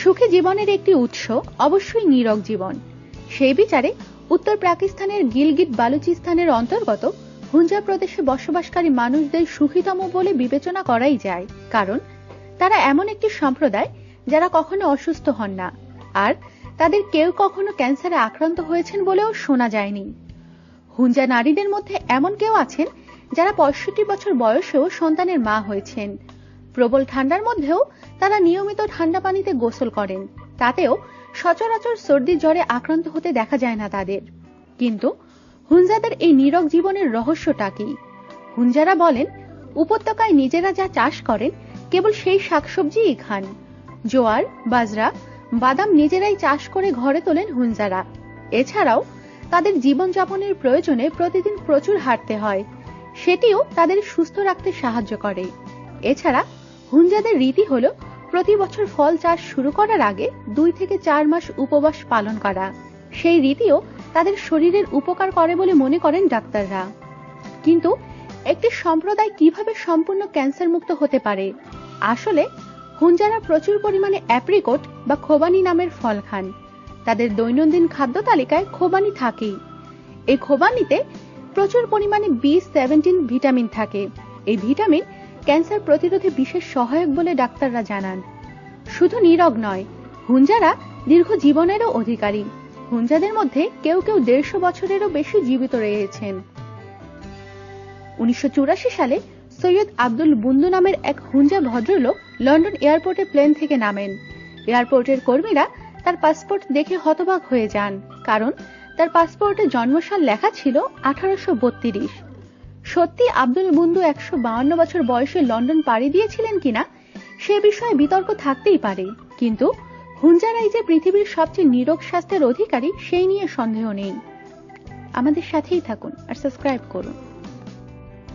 সুখী জীবনের একটি উৎস অবশ্যই নীরব জীবন। সেই বিচারে উত্তর পাকিস্তানের গিলগিট বালুচিস্তানের অন্তর্গত হুঞ্জা প্রদেশে বসবাসকারী মানুষদের সুখীতম বলে বিবেচনা করাই যায়, কারণ তারা এমন একটি সম্প্রদায় যারা কখনো অসুস্থ হন না, আর তাদের কেউ কখনো ক্যান্সারে আক্রান্ত হয়েছেন বলেও শোনা যায়নি। হুঞ্জা নারীদের মধ্যে এমন কেউ আছেন যারা পঁয়ষট্টি বছর বয়সেও সন্তানের মা হয়েছেন। প্রবল ঠান্ডার মধ্যেও তারা নিয়মিত ঠান্ডা পানিতে গোসল করেন। তাতেও সচরাচর সর্দি জ্বরে আক্রান্ত হতে দেখা যায় না তাদের। কিন্তু হুঞ্জাদের এই নীরব জীবনের রহস্যটা কি? হুঞ্জারা বলেন, উপত্যকায় নিজেরা যা চাষ করেন কেবল সেই শাকসবজিই খান। জোয়ার, বাজরা, বাদাম নিজেরাই চাষ করে ঘরে তোলেন হুঞ্জারা এছাড়াও তাদের জীবনযাপনের প্রয়োজনে প্রতিদিন প্রচুর হাঁটতে হয়। সেটিও তাদের সুস্থ রাখতে সাহায্য করে। এছাড়া হুঞ্জাদের রীতি হল, প্রতি বছর ফল চাষ শুরু করার আগে দুই থেকে চার মাস উপবাস পালন করা। সেই রীতিও তাদের শরীরের উপকার করে বলে মনে করেন ডাক্তাররা। কিন্তু একটি সম্প্রদায় কীভাবে সম্পূর্ণ ক্যান্সার মুক্ত হতে পারে? আসলে হুঞ্জারা প্রচুর পরিমাণে অ্যাপ্রিকোট বা খোবানি নামের ফল খান। তাদের দৈনন্দিন খাদ্য তালিকায় খোবানি থাকেই। এই খোবানিতে প্রচুর পরিমাণে বি সেভেন্টিন ভিটামিন থাকে। এই ভিটামিন ক্যান্সার প্রতিরোধে বিশেষ সহায়ক বলে ডাক্তাররা জানান। শুধু নীরব নয় হুঞ্জারা দীর্ঘ জীবনেরও অধিকারী। হুঞ্জাদের মধ্যে কেউ কেউ দেড়শো বছরেরও বেশি জীবিত রয়েছেন। উনিশশো চুরাশি সালে সৈয়দ আব্দুল বুন্দু নামের এক হুঞ্জা ভদ্রলোক লন্ডন এয়ারপোর্টে প্লেন থেকে নামেন। এয়ারপোর্টের কর্মীরা তার পাসপোর্ট দেখে হতবাক হয়ে যান, কারণ তার পাসপোর্টে জন্মসাল লেখা ছিল আঠারোশো বত্রিশ। সত্যি আব্দুল বন্ধু একশো বাউন্ন বছর বয়সে লন্ডন পাড়ি দিয়েছিলেন কিনা, সে বিষয়ে বিতর্ক থাকতেই পারে। কিন্তু হুঞ্জারাই যে পৃথিবীর সবচেয়ে নিরোগ স্বাস্থ্যের অধিকারী, সেই নিয়ে সন্দেহ নেই। আমাদের সাথেই থাকুন আর সাবস্ক্রাইব করুন।